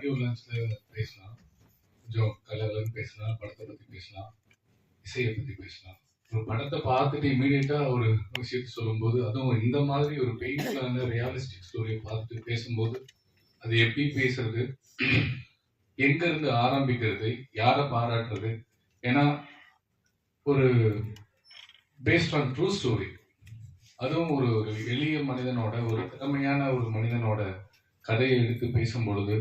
Audio லான்ச்ல பேசலாம். கொஞ்சம் கலர்லன்னு பேசலாம் படத்தை பத்தி பேசலாம் இசையை பத்தி பேசலாம். ஒரு படத்தை பார்த்துட்டு இமீடியட்டா ஒரு விஷயத்தை சொல்லும்போது அதுவும் இந்த மாதிரி ஒரு பெயிண்ட்லான ரியாலிஸ்டிக் ஸ்டோரியை பார்த்துட்டு பேசும்போது அது எப்படி பேசுறது? எங்க இருந்து ஆரம்பிக்கிறது? யாரை பாராட்டுறது? ஏன்னா ஒரு பேஸ்ட் ஆன் ட்ரூ ஸ்டோரி அதுவும் ஒரு ஒரு எளிய மனிதனோட ஒரு திறமையான ஒரு மனிதனோட கதையை எடுத்து பேசும் பொழுது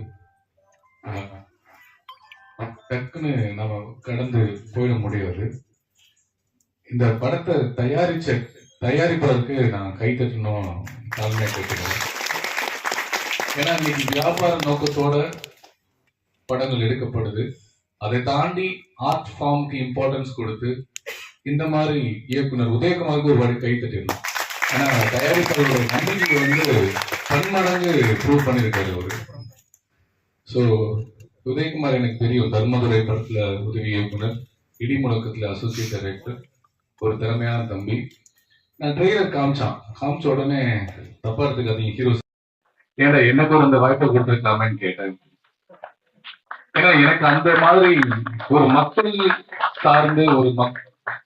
டக்குன்னு நம்ம கடந்து போயிட முடியாது. இந்த படத்தை தயாரிச்ச தயாரிப்பதற்கு நான் கைத்தட்டணும் தாழ்மையை கேட்டுக்கிறேன். ஏன்னா இன்னைக்கு வியாபார நோக்கத்தோட படங்கள் எடுக்கப்படுது. அதை தாண்டி ஆர்ட் ஃபார்முக்கு இம்பார்ட்டன்ஸ் கொடுத்து இந்த மாதிரி இயக்குனர் உதயகுமாருக்கு ஒரு வாடி கை தட்டிடணும். ஏன்னா தயாரிப்பாளரோட நம்பிக்கை வந்து பன்மடங்கு ப்ரூவ் பண்ணியிருக்காரு ஒரு ஸோ உதயகுமார் எனக்கு தெரியும் தர்மதுரை படத்தில் உதவி இயக்குனர் இடி முழக்கத்தில் அசோசியேட் டைரக்டர் ஒரு திறமையான தம்பி. நான் ட்ரெய்லர் காமிச்சான். காமிச்ச உடனே தப்பா எடுத்துக்காதீங்க ஹீரோ ஏடா எனக்கு ஒரு அந்த வாய்ப்பை கொடுத்துருக்கலாமேன்னு கேட்டேன். ஏன்னா எனக்கு அந்த மாதிரி ஒரு மக்கள் சார்ந்து ஒரு மக்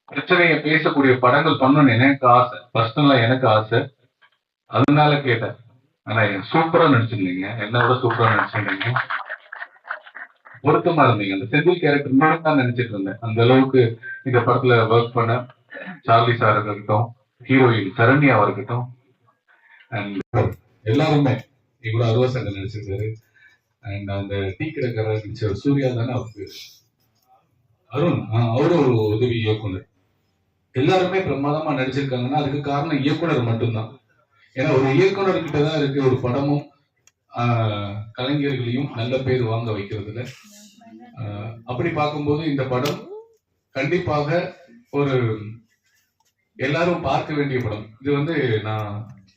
பிரச்சனையை பேசக்கூடிய படங்கள் பண்ணணும்னு எனக்கு ஆசை. பர்சனலா எனக்கு ஆசை. அதனால கேட்டேன். ஆனா சூப்பரா நடிச்சிருந்தீங்க. என்ன விட சூப்பரா நடிச்சிருந்தீங்க. பொருத்தமா இருந்தீங்க. அந்த செந்தில் கேரக்டர் மட்டும் தான் நினைச்சிட்டு இருந்தேன். அந்த அளவுக்கு இந்த படத்துல ஒர்க் பண்ண சார்லி சார் இருக்கட்டும் ஹீரோயின் சரண்யாவா இருக்கட்டும் அண்ட் எல்லாருமே இவ்வளவு அருவா சங்கம் நடிச்சிருக்காரு. அண்ட் அந்த டீ கிடக்கிற நடிச்ச சூர்யா தானே அவருக்கு அருண் அவரும் ஒரு உதவி இயக்குனர். எல்லாருமே பிரமாதமா நடிச்சிருக்காங்கன்னா அதுக்கு காரணம் இயக்குனர் மட்டும்தான். ஏன்னா ஒரு இயக்குனர் கிட்டதான் இருக்கு ஒரு படமும் கலைஞர்களையும் நல்ல பேர் வாங்க வைக்கிறதுல. அப்படி பார்க்கும்போது இந்த படம் கண்டிப்பாக ஒரு எல்லாரும் பார்க்க வேண்டிய படம். இது வந்து நான்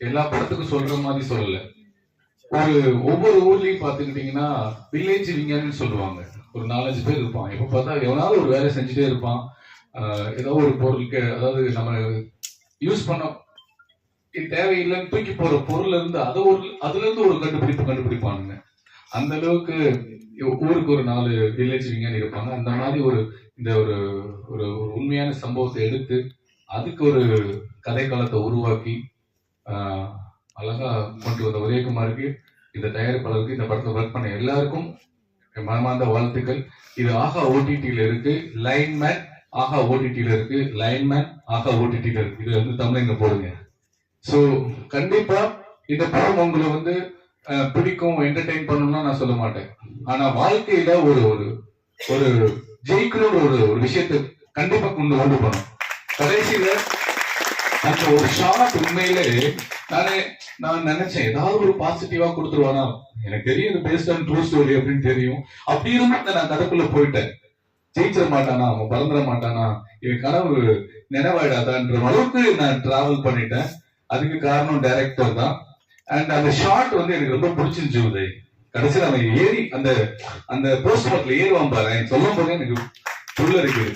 எல்லா படத்துக்கும் சொல்ற மாதிரி சொல்லல. ஒரு ஒவ்வொரு ஊர்லயும் பாத்துக்கிட்டீங்கன்னா வில்லேஜ் விஞ்ஞானின்னு சொல்லுவாங்க. ஒரு நாலஞ்சு பேர் இருப்பான் எப்ப பார்த்தா எவனாலும் ஒரு வேலை செஞ்சுட்டே இருப்பான். ஏதோ ஒரு பொருளுக்கு அதாவது நம்ம யூஸ் பண்ண இது தேவையில்லைன்னு தூக்கி போற பொருள் இருந்து அதை ஒரு அதுல இருந்து ஒரு கண்டுபிடிப்பு கண்டுபிடிப்பானுங்க. அந்த அளவுக்கு ஊருக்கு ஒரு நாலு வில்லேஜ் விஞ்ஞானி இருப்பாங்க. அந்த மாதிரி ஒரு இந்த ஒரு ஒரு ஒரு உண்மையான சம்பவத்தை எடுத்து அதுக்கு ஒரு கதை காலத்தை உருவாக்கி ஆஹ் அழகா கொண்டு வந்த உதயகுமாருக்கு இந்த தயாரிப்பாளருக்கு இந்த படத்தை ஒர்க் பண்ண எல்லாருக்கும் மனமார்ந்த வாழ்த்துக்கள். இது ஆஹா ஓடிடியில இருக்கு. லைன்மேன் ஆஹா ஓடிடியில இருக்கு. லைன்மேன் ஆஹா ஓடிடியில இருக்கு. இது வந்து தமிழ்ங்க போடுங்க. ஸோ கண்டிப்பா இந்த படம் உங்களை வந்து பிடிக்கும் என்டர்டெயின் பண்ணணும்னா நான் சொல்ல மாட்டேன். ஆனா வாழ்க்கையில ஒரு ஒரு ஒரு ஜெயிக்கணும்னு ஒரு ஒரு விஷயத்தை கண்டிப்பா கொண்டு கொண்டு போகணும். கடைசியில அந்த ஒரு ஷார்ட் உண்மையிலே நானே நான் நினைச்சேன் ஏதாவது ஒரு பாசிட்டிவா கொடுத்துருவானா? எனக்கு தெரியும் இது பேஸ்ட் ஆன் ட்ரூ ஸ்டோரி அப்படின்னு தெரியும். அப்படி இருந்தா நான் கதைக்குள்ள போயிட்டேன். ஜெயிச்சிட மாட்டானா? அவன் பறந்துட மாட்டானா? இவன் கனவு நினைவாயிடாதான்ற அளவுக்கு நான் டிராவல் பண்ணிட்டேன். அதுக்கு காரணம் டைரக்டர் தான். அண்ட் அந்த ஷார்ட் வந்து எனக்கு ரொம்ப பிடிச்சிருந்துச்சு உதய். கடைசியில் அவன் ஏறி அந்த அந்த போஸ்ட் மார்க்ல ஏறுவான் பாரு. சொல்லும் போது எனக்கு புள்ள இருக்கு.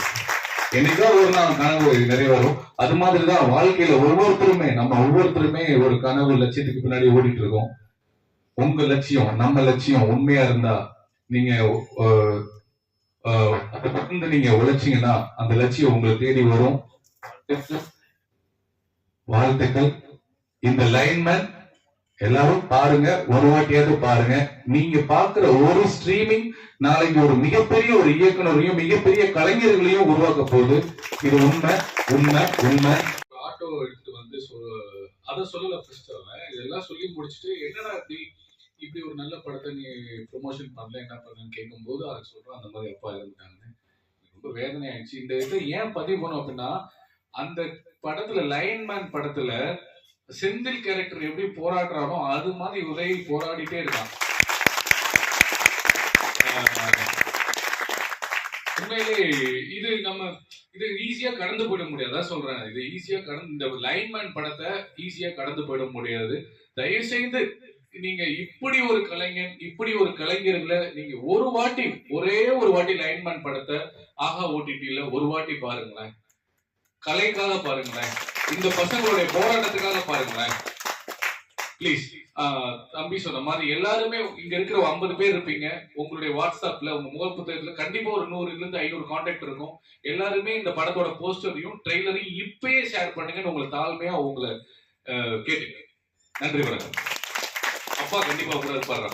என்னைக்கோ ஒரு நாள் கனவு நிறைய வரும் அது மாதிரிதான் வாழ்க்கையில ஒவ்வொருத்தருமே நம்ம ஒவ்வொருத்தருமே ஒரு கனவு லட்சியத்துக்கு பின்னாடி ஓடிட்டு இருக்கோம். உங்க லட்சியம் நம்ம லட்சியம் உண்மையா இருந்தா நீங்க அதை நீங்க உழைச்சீங்கன்னா அந்த லட்சியம் உங்களை தேடி வரும். வாழ்த்துக்கள். இந்த லைன்மேன் எல்லாரும் பாருங்க. ஒரு வாட்டியாவது பாருங்க. நீங்க பாக்குற ஒரு ஸ்ட்ரீமிங் நாளைக்கு ஒரு மிகப்பெரிய ஒரு இயக்குனரையும் மிகப்பெரிய கலைஞர்களையும் உருவாக்க போகுது. இது உண்மை உண்மை உண்மை. ஆட்டோ எடுத்துட்டு வந்து சொ- சொல்லல ஃபர்ஸ்ட் அவன். இதெல்லாம் சொல்லி முடிச்சுட்டு என்னடா இப்படி இப்படி ஒரு நல்ல படத்தை நீ ப்ரொமோஷன் பண்ணல என்ன பண்ணலன்னு கேட்கும்போது அதை சொல்றான் அந்த மாதிரி அப்பா இருந்துட்டாங்க. ரொம்ப வேதனை ஆயிடுச்சு இந்த இதை ஏன் பதிவு பண்ணும் அப்படின்னா அந்த படத்துல லைன்மேன் படத்துல செந்தில் கேரக்டர் எப்படி போராடுறானோ அது மாதிரி உதவி போராடிட்டே இருக்கான். உண்மையிலே இது நம்ம இது ஈஸியா கடந்து போயிட முடியாது. சொல்றேன். இது ஈஸியா கடந்து இந்த லைன்மேன் படத்தை ஈஸியா கடந்து போயிட முடியாது. தயவு செய்து நீங்க இப்படி ஒரு கலைஞன் இப்படி ஒரு கலைஞர்களை நீங்க ஒரு வாட்டி ஒரே ஒரு வாட்டி லைன்மேன் படத்தை ஆஹா ஓடிடில ஒரு வாட்டி பாருங்களேன். கலைக்காக பாருங்களேன். இந்த பசங்களுடைய போராட்டத்துக்காக பாருங்களேன். ப்ளீஸ் தம்பி சொன்ன மாதிரி எல்லாருமே இங்க இருக்கிற ஐம்பது பேர் இருப்பீங்க. உங்களுடைய வாட்ஸ்அப்ல உங்க முக புத்தகத்துல கண்டிப்பா ஒரு நூறுல இருந்து ஐநூறு கான்டாக்ட் இருக்கும். எல்லாருமே இந்த படத்தோட போஸ்டரையும் ட்ரெய்லரையும் இப்பயே ஷேர் பண்ணுங்கன்னு உங்களை தாழ்மையா உங்களை கேட்டுங்க நன்றி வணக்கம். அப்பா கண்டிப்பா கூட இருப்பாரு?